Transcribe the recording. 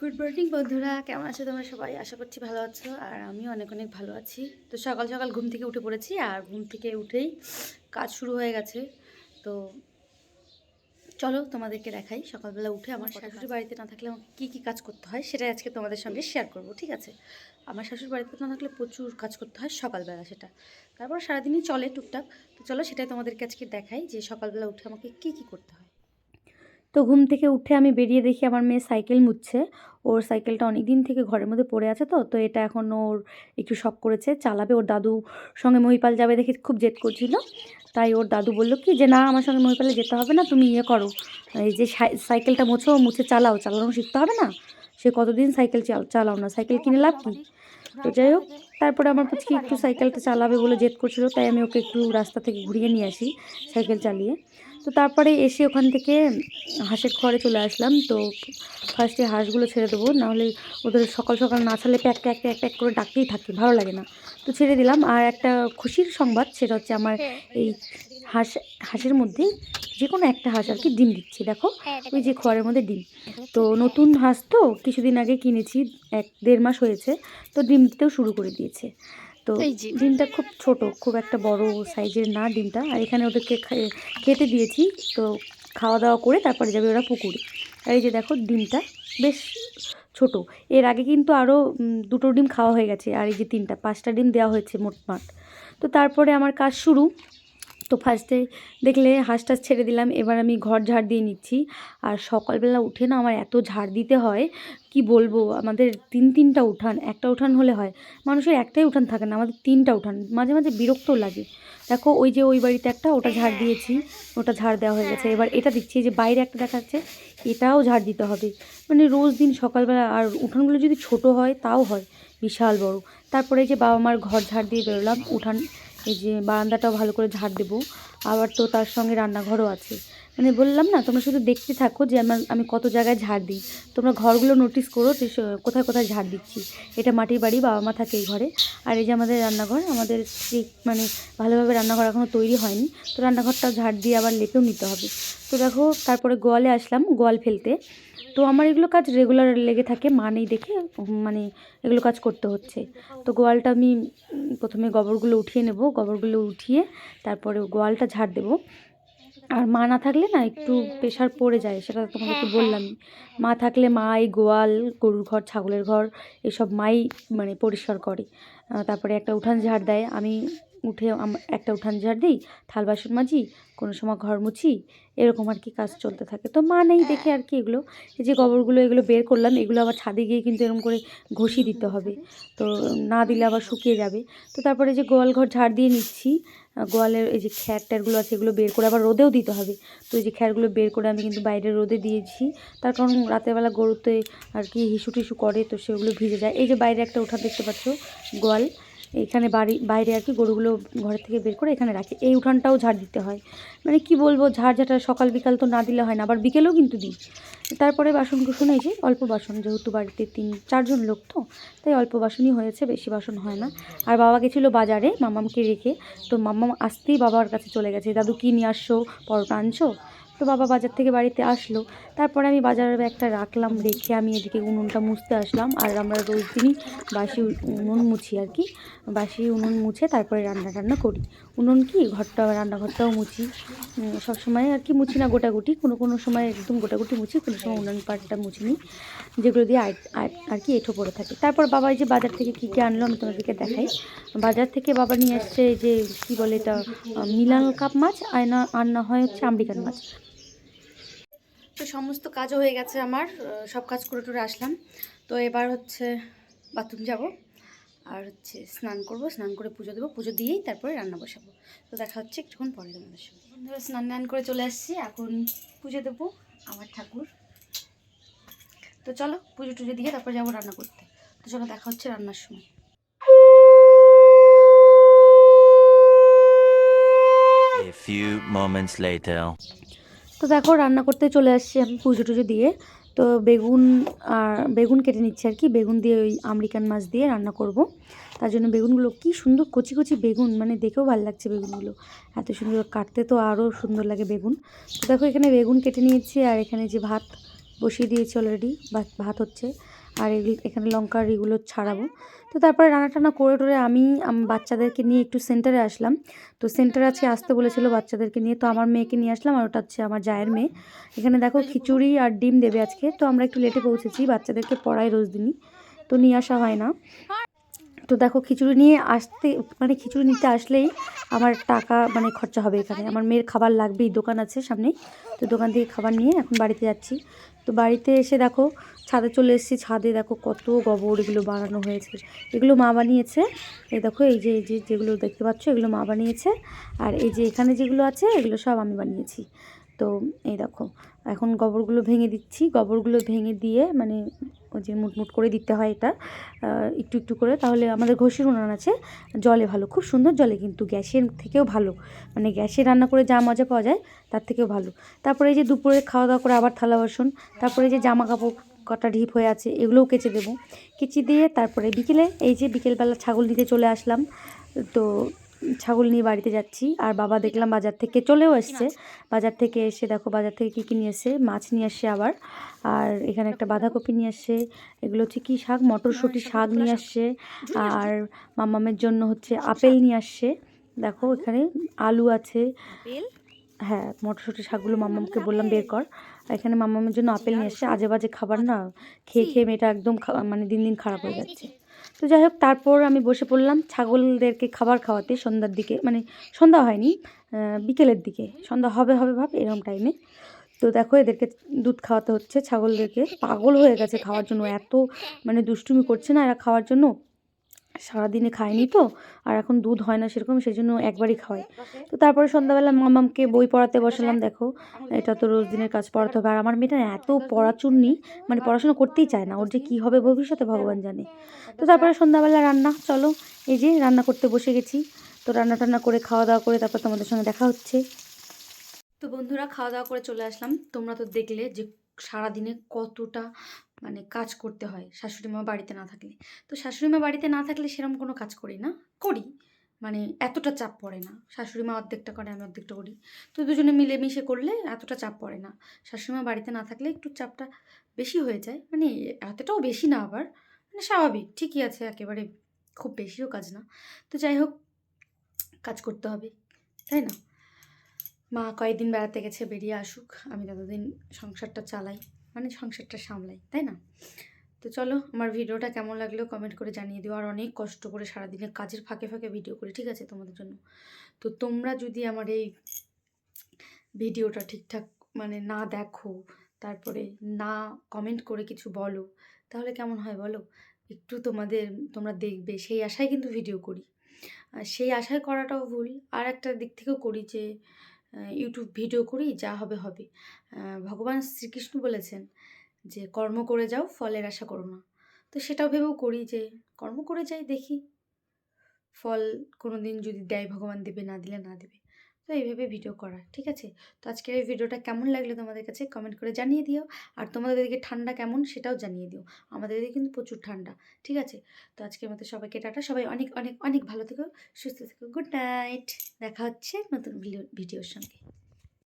Good morning বন্ধুরা। কেমন আছো তোমরা সবাই? আশা করছি ভালো আছো আর আমিও অনেক অনেক ভালো আছি। তো সকাল সকাল ঘুম থেকে উঠে পড়েছি আর ঘুম থেকে উঠেই কাজ শুরু হয়ে গেছে। তো চলো তোমাদেরকে দেখাই। সকালবেলা উঠে আমার শাশুড়ি বাড়িতে না থাকলে আমাকে কী কী কাজ করতে হয় সেটাই আজকে তোমাদের সঙ্গে শেয়ার করব ঠিক আছে? আমার শাশুড়ি বাড়িতে না থাকলে প্রচুর কাজ করতে হয় সকালবেলা সেটা। তারপর সারাদিনই চলে টুকটাক। তো চলো সেটাই তোমাদেরকে আজকে দেখাই যে সকালবেলা উঠে আমাকে কী কী করতে হয়। তো ঘুম থেকে উঠে আমি বেরিয়ে দেখি আমার মেয়ে সাইকেল মুছছে। ওর সাইকেলটা অনেক দিন থেকে ঘরের মধ্যে পড়ে আছে তো তো এটা এখন ওর একটু শখ করেছে, চালাবে। ওর দাদু সঙ্গে মহিপাল যাবে দেখে খুব জেদ করছিল। তাই ওর দাদু বলল কি যে, না, আমার সঙ্গে মহিপালে যেতে হবে না, তুমি ইয়ে করো। এই যে সাই- সাইকেলটা মোছো, মুছে চালাও, চালানো শিখতে হবে না? সে কতদিন সাইকেল চাল- চালাও না, সাইকেল কিনে লাভ কি? তো যাই হোক, তারপরে আমার পুচকি একটু সাইকেলটা চালাবে বলে জেদ করছিল, তাই আমি ওকে একটু রাস্তা থেকে ঘুরিয়ে নিয়ে আসি সাইকেল চালিয়ে। তো তারপরে এসে ওখান থেকে হাঁসের ঘরে চলে আসলাম। তো ফার্স্টে হাঁসগুলো ছেড়ে দেবো নাহলে ওদের সকাল সকাল না ছাড়লে প্যাক প্যাক প্যাক প্যাক করে ডাকতেই থাকি, ভালো লাগে না। তো ছেড়ে দিলাম। আর একটা খুশির সংবাদ, সেটা হচ্ছে আমার এই হাঁস, হাঁসের মধ্যে যে কোনো একটা হাঁস আর কি ডিম দিচ্ছে, দেখো। ওই যে খড়ের মধ্যে ডিম। তো নতুন হাঁস তো কিছুদিন আগে কিনেছি, এক দেড় মাস হয়েছে, তো ডিম দিতেও শুরু করে দিয়েছে। তো ডিমটা খুব ছোট খুব একটা বড় সাইজের না ডিমটা। আর এখানে ওদেরকে খেতে দিয়েছি তো খাওয়া দাওয়া করে তারপরে যাবে ওরা পুকুরে। আর এই যে দেখো ডিমটা বেশ ছোট। এর আগে কিন্তু আরও দুটো ডিম খাওয়া হয়ে গেছে আর এই যে তিনটা পাঁচটা ডিম দেওয়া হয়েছে মোটমাট। তো তারপরে আমার কাজ শুরু। তো ফার্স্টে দেখলে হাঁস টাস ছেড়ে দিলাম, এবার আমি ঘর ঝাড় দিয়ে নিচ্ছি। আর সকালবেলা উঠে না আমার এত ঝাড় দিতে হয়, কি বলব? আমাদের তিন তিনটা উঠান, একটা উঠান হলে হয়, মানুষের একটাই উঠান থাকে না, আমাদের তিনটা উঠান, মাঝে মাঝে বিরক্তও লাগে। দেখো ওই যে ওই বাড়িতে একটা, ওটা ঝাড় দিয়েছি, ওটা ঝাড় দেওয়া হয়ে গেছে। এবার এটা দিচ্ছি যে বাইরে একটা দেখা যাচ্ছে, এটাও ঝাড় দিতে হবে। মানে রোজ দিন সকালবেলা আর উঠানগুলো যদি ছোট হয়, তাও হয়, বিশাল বড়। তারপরে যে বাবা মার ঘর ঝাড় দিয়ে বেরোলাম, উঠান এই যে বারান্দাটাও ভালো করে ঝাড় দেবো। আবার তো তার সঙ্গে রান্নাঘরও আছে। মানে বললাম না, তোমরা শুধু দেখতে থাকো যে আমার, আমি কত জায়গায় ঝাড় দিই। তোমরা ঘরগুলো নোটিস করো যে কোথায় কোথায় ঝাড় দিচ্ছি। এটা মাটির বাড়ি, বাবা মা থাকে এই ঘরে। আর এই যে আমাদের রান্নাঘর, আমাদের ঠিক মানে ভালোভাবে রান্নাঘর এখনও তৈরি হয়নি। তো রান্নাঘরটা ঝাড় দিয়ে আবার লেপেও নিতে হবে। তো দেখো, তারপরে গোয়ালে আসলাম, গোয়াল ফেলতে। তো আমার এগুলো কাজ রেগুলার লেগে থাকে, মা নেই দেখে মানে এগুলো কাজ করতে হচ্ছে। তো গোয়ালটা আমি প্রথমে গোবরগুলো উঠিয়ে নেব। গোবরগুলো উঠিয়ে তারপরে গোয়ালটা ঝাড় দেবো। আর মা না থাকলে না একটু প্রেশার পড়ে যায় সেটা তোমাকে তোমাদেরকে বললাম মা থাকলে মাই এই গোয়াল গরুর ঘর ছাগলের ঘর এসব মাই মানে পরিষ্কার করে। তারপরে একটা উঠান ঝাড় দেয়। আমি উঠে একটা উঠান ঝাড় দিই, থাল বাসন মাজি, কোনো সময় ঘর মুছি, এরকম আর কি কাজ চলতে থাকে। তো মা নেই দেখে আর কি এগুলো, এই যে গোবরগুলো এগুলো বের করলাম, এগুলো আবার ছাদে গিয়ে কিন্তু এরকম করে ঘষি দিতে হবে। তো না দিলে আবার শুকিয়ে যাবে। তো তারপরে যে গোয়াল ঘর ঝাড় দিয়ে নিচ্ছি গোয়ালের এই যে খ্যার ট্যারগুলো আছে এগুলো বের করে আবার রোদেও দিতে হবে। তো এই যে খ্যারগুলো বের করে আমি কিন্তু বাইরে রোদে দিয়েছি। তার কারণ রাতেরবেলা গরুতে আর কি হিসু টিসু করে, তো সেগুলো ভিজে যায়। এই যে বাইরে একটা উঠান দেখতে পাচ্ছ, গোয়াল। এখানে বাড়ি, বাইরে আর কি গরুগুলো ঘরের থেকে বের করে এখানে রাখি। এই উঠানটাও ঝাড় দিতে হয়। মানে কি বলব, ঝাড় ঝাঁটা সকাল বিকাল তো না দিলে হয় না, আবার বিকেলেও কিন্তু দিই। তারপরে বাসন কুসন, এই যে অল্প বাসন, যেহেতু বাড়িতে তিন, চারজন লোক তো, তাই অল্প বাসনই হয়েছে, বেশি বাসন হয় না। আর বাবা গেছিল বাজারে, মামামকে রেখে। তো মাম্মাম আসতেই বাবার কাছে চলে গেছে, দাদু কী নিয়ে আসছো? পরোটা আনছো? তো বাবা বাজার থেকে বাড়িতে আসলো। তারপরে আমি বাজারের ব্যাগটা রাখলাম, রেখে আমি এদিকে উনুনটা মুছতে আসলাম। আর আমরা রোজ দিনই বাসি উনুন মুছি আর কি। বাসি উনুন মুছে তারপরে রান্না টান্না করি। উনুন কি? ঘরটা, রান্নাঘরটাও মুছি। সবসময় আর কি মুছি না গোটাগুটি। কোনো কোনো সময় একদম গোটাগুটি মুছি, কোনো সময় উনুন পাটটা মুছি নিই যেগুলো দিয়ে আর কি এঁঠো পড়ে থাকে। তারপর বাবা এই যে বাজার থেকে কী কী আনলো আমি তোমাদেরকে দেখাই। বাজার থেকে বাবা নিয়ে আসছে যে, কী বলে এটা মিলান কাপ মাছ, আর না আর না হয় হচ্ছে আমেরিকান মাছ। তো সমস্ত কাজও হয়ে গেছে আমার সব কাজ করে টুরে আসলাম। তো এবার হচ্ছে বাথরুম যাব, আর হচ্ছে স্নান করব, স্নান করে পুজো দেবো। পুজো দিয়েই তারপরে রান্না বসাবো। তো দেখা হচ্ছে একটুক্ষণ পরে তোমাদের বন্ধুরা, স্নান টান করে চলে আসছি, এখন পুজো দেবো আমার ঠাকুর। তো চলো, পুজো টুজো দিয়ে তারপরে যাব রান্না করতে। তো চলো, দেখা হচ্ছে রান্নার সময়। A few moments later. তো দেখো রান্না করতে চলে আসছি আমি পুজো টুজো দিয়ে। তো বেগুন আর বেগুন কেটে নিচ্ছি আর কি। বেগুন দিয়ে ওই আমেরিকান মাছ দিয়ে রান্না করব। তার জন্য বেগুনগুলো কি সুন্দর কচি কচি বেগুন মানে দেখেও ভালো লাগছে বেগুনগুলো। এত সুন্দর কাটতে তো আরও সুন্দর লাগে বেগুন। তো দেখো এখানে বেগুন কেটে নিয়েছি আর এখানে যে ভাত বসিয়ে দিয়েছি অলরেডি ভাত হচ্ছে। আর এখানে লঙ্কার এগুলো ছাড়াবো। তো তারপরে রান্না টানা করে টোরে আমি বাচ্চাদেরকে নিয়ে একটু সেন্টারে আসলাম। তো সেন্টারে আজকে আসতে বলেছিল বাচ্চাদেরকে নিয়ে। তো আমার মেয়েকে নিয়ে আসলাম আর ওটা হচ্ছে আমার জায়ের মেয়ে। এখানে দেখো খিচুড়ি আর ডিম দেবে আজকে। তো আমরা একটু লেটে পৌঁছেছি, বাচ্চাদেরকে পড়াই রোজ দিনই। তো নিয়ে আসা হয় না। তো দেখো খিচুড়ি নিয়ে আসতে মানে খিচুড়ি নিতে আসলেই আমার টাকা মানে খরচা হবে এখানে। আমার মেয়ের খাবার লাগবেই, দোকান আছে সামনেই তো দোকান থেকে খাবার নিয়ে এখন বাড়িতে যাচ্ছি। তো বাড়িতে এসে দেখো, ছাদে চলে এসেছি। ছাদে দেখো কত গোবর এগুলো বানানো হয়েছে। এগুলো মা বানিয়েছে। এই দেখো, এই যে এই যে যেগুলো দেখতে পাচ্ছ, এগুলো মা বানিয়েছে। আর এই যে এখানে যেগুলো আছে, এগুলো সব আমি বানিয়েছি। তো এই দেখো, এখন গোবরগুলো ভেঙে দিচ্ছি। গোবরগুলো ভেঙে দিয়ে মানে যে মুটমুট করে দিতে হয় এটা একটু একটু করে। তাহলে আমাদের ঘষির উনান আছে, জলে ভালো, খুব সুন্দর জলে কিন্তু গ্যাসের থেকেও ভালো। মানে গ্যাসে রান্না করে যা মজা পাওয়া যায়, তার থেকেও ভালো। তারপরে এই যে দুপুরে খাওয়া দাওয়া করে আবার থালা বাসন, তারপরে এই যে জামা কাপড় কটা ঢিপ হয়ে আছে, এগুলোও কেচে দেবো। কেচে দিয়ে তারপরে বিকেলে, এই যে বিকেলবেলা ছাগল নিতে চলে আসলাম, তো ছাগল নিয়ে বাড়িতে যাচ্ছি। আর বাবা দেখলাম বাজার থেকে চলেও এসছে। বাজার থেকে এসে দেখো বাজার থেকে কী কী নিয়ে এসে মাছ নিয়ে আসছে আবার। আর এখানে একটা বাঁধাকপি নিয়ে আসছে এগুলো হচ্ছে কী শাক? মটরশুঁটি শাক নিয়ে আসছে আর মামামের জন্য হচ্ছে আপেল নিয়ে আসছে দেখো এখানে আলু আছে। হ্যাঁ মটরশুঁটি শাকগুলো মামামকে বললাম বের কর। আর এখানে মামামের জন্য আপেল নিয়ে এসছে আজে বাজে খাবার না খেয়ে খেয়ে মেয়েটা একদম মানে দিন দিন খারাপ হয়ে যাচ্ছে। তো যাই হোক, তারপর আমি বসে পড়লাম ছাগলদেরকে খাবার খাওয়াতে সন্ধ্যার দিকে মানে সন্ধ্যা হয়নি বিকেলের দিকে। সন্ধ্যা হবে হবে, ভাব এরকম টাইমে তো দেখো, এদেরকে দুধ খাওয়াতে হচ্ছে, ছাগলদেরকে। পাগল হয়ে গেছে খাওয়ার জন্য, এত মানে দুষ্টুমি করছে না এরা খাওয়ার জন্য। সারাদিনে খায়নি তো, আর এখন দুধ হয় না সেরকম সেই জন্য একবারই খাওয়াই তো তারপরে সন্ধ্যাবেলা মামামকে বই পড়াতে বসালাম, দেখো, এটা তো রোজ দিনের কাজ, পড়াতে হবে। আর আমার মেয়েটা এত পড়াচুন্নি মানে পড়াশোনা করতেই চায় না, ওর যে কী হবে ভবিষ্যতে ভগবান জানে। তো তারপরে সন্ধ্যাবেলা রান্না, চলো, এই যে রান্না করতে বসে গেছি। তো রান্না টান্না করে, খাওয়া দাওয়া করে তারপর তোমাদের সঙ্গে দেখা হচ্ছে। তো বন্ধুরা, খাওয়া দাওয়া করে চলে আসলাম। তোমরা তো দেখলে যে সারাদিনে কতটা মানে কাজ করতে হয়। শাশুড়ি মা বাড়িতে না থাকলে। তো শাশুড়ি মা বাড়িতে না থাকলে সেরকম কোনো কাজ করি না। করি। মানে এতটা চাপ পড়ে না। শাশুড়ি মা অর্ধেকটা করে, আমি অর্ধেকটা করি। তো দুজনে মিলেমিশে করলে এতটা চাপ পড়ে না। শাশুড়ি মা বাড়িতে না থাকলে একটু চাপটা বেশি হয়ে যায়। মানে এতটাও বেশি না আবার। মানে স্বাভাবিক, ঠিকই আছে, একেবারে খুব বেশিও কাজ না। তো যাই হোক, কাজ করতে হবে, তাই না? মা কয়েকদিন বেড়াতে গেছে, বেরিয়ে আসুক। আমি ততদিন সংসারটা চালাই। মানে সংসারটা সামলাই, তাই না? তো চলো, আমার ভিডিওটা কেমন লাগল কমেন্ট করে জানিয়ে দিও। আর অনেক কষ্ট করে সারাদিনে কাজের ফাঁকে ফাঁকে ভিডিও করি, ঠিক আছে, তোমাদের জন্য? তো তোমরা যদি আমার এই ভিডিওটা ঠিকঠাক মানে না দেখো, তারপরে না কমেন্ট করে কিছু বলো, তাহলে কেমন হয় বলো? একটু তোমাদের, তোমরা দেখবে। সেই আশায় কিন্তু ভিডিও করি। সেই আশায় করাটাও ভুল। আর একটা দিক থেকেও করি যে ইউটিউব ভিডিও করি যা হবে হবে। ভগবান শ্রীকৃষ্ণ বলেছেন যে, কর্ম করে যাও, ফলের আশা করো না। তো সেটাও ভেবেও করি যে, কর্ম করে যাই, দেখি। ফল কোনো দিন যদি দেয়, ভগবান দেবে, না দিলে না দেবে। তো এইভাবে ভিডিও করা, ঠিক আছে? তো আজকের এই ভিডিওটা কেমন লাগল তোমাদের কাছে কমেন্ট করে জানিয়ে দিও। আর তোমাদের এদিকে ঠান্ডা কেমন সেটাও জানিয়ে দিও। আমাদের এদিকে কিন্তু প্রচুর ঠান্ডা, ঠিক আছে? তো আজকের মতো সবাইকে টাটা। সবাই অনেক অনেক অনেক ভালো থেকো, সুস্থ থেকো। গুড নাইট দেখা হচ্ছে নতুন ভিডিও ভিডিওর সঙ্গে।